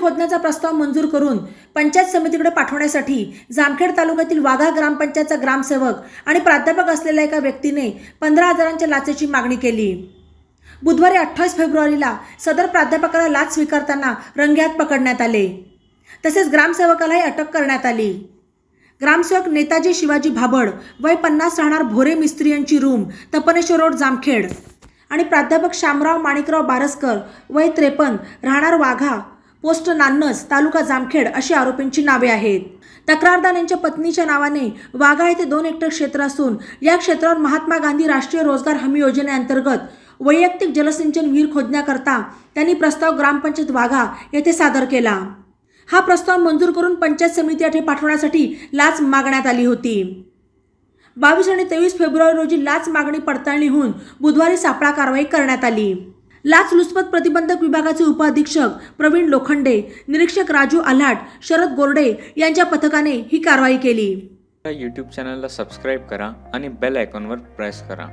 खोदण्याचा प्रस्ताव मंजूर करून पंचायत समितीकडे पाठवण्यासाठी जामखेड तालुक्यातील वाघा ग्रामपंचायतचा ग्रामसेवक आणि प्राध्यापक असलेल्या एका व्यक्तीने पंधरा हजारांच्या लाचेची मागणी केली. बुधवारी अठ्ठावीस फेब्रुवारीला सदर प्राध्यापकाला लाच स्वीकारताना रंग्यात पकडण्यात आले. तसेच ग्रामसेवकालाही अटक करण्यात आली. ग्रामसेवक नेताजी शिवाजी भाबड वय पन्नास राहणार भोरे मिस्त्री यांची रूम तपनेश्वर रोड जामखेड आणि प्राध्यापक शामराव माणिकराव बारसकर वय त्रेपन्न राहणार वाघा पोस्ट नान्नस तालुका जामखेड अशी आरोपींची नावे आहेत. तक्रारदार यांच्या पत्नीच्या नावाने वाघा येथे दोन हेक्टर क्षेत्र असून या क्षेत्रावर महात्मा गांधी राष्ट्रीय रोजगार हमी योजनेअंतर्गत वैयक्तिक जलसिंचन विहीर खोदण्याकरता त्यांनी प्रस्ताव ग्रामपंचायत वाघा येथे सादर केला. हा प्रस्ताव मंजूर करून पंचायत समिती येथे पाठवण्यासाठी लाच मागण्यात आली होती. बावीस आणि तेवीस फेब्रुवारी रोजी लाच मागणी पडताळणी होऊन बुधवारी सापळा कारवाई करण्यात आली. लाचलुचपत प्रतिबंधक विभागाचे उपअधीक्षक प्रवीण लोखंडे निरीक्षक राजू आल्हाट शरद गोरडे यांच्या पथकाने ही कारवाई केली. यूट्यूब चॅनलला सबस्क्राईब करा आणि बेल आयकॉनवर प्रेस करा.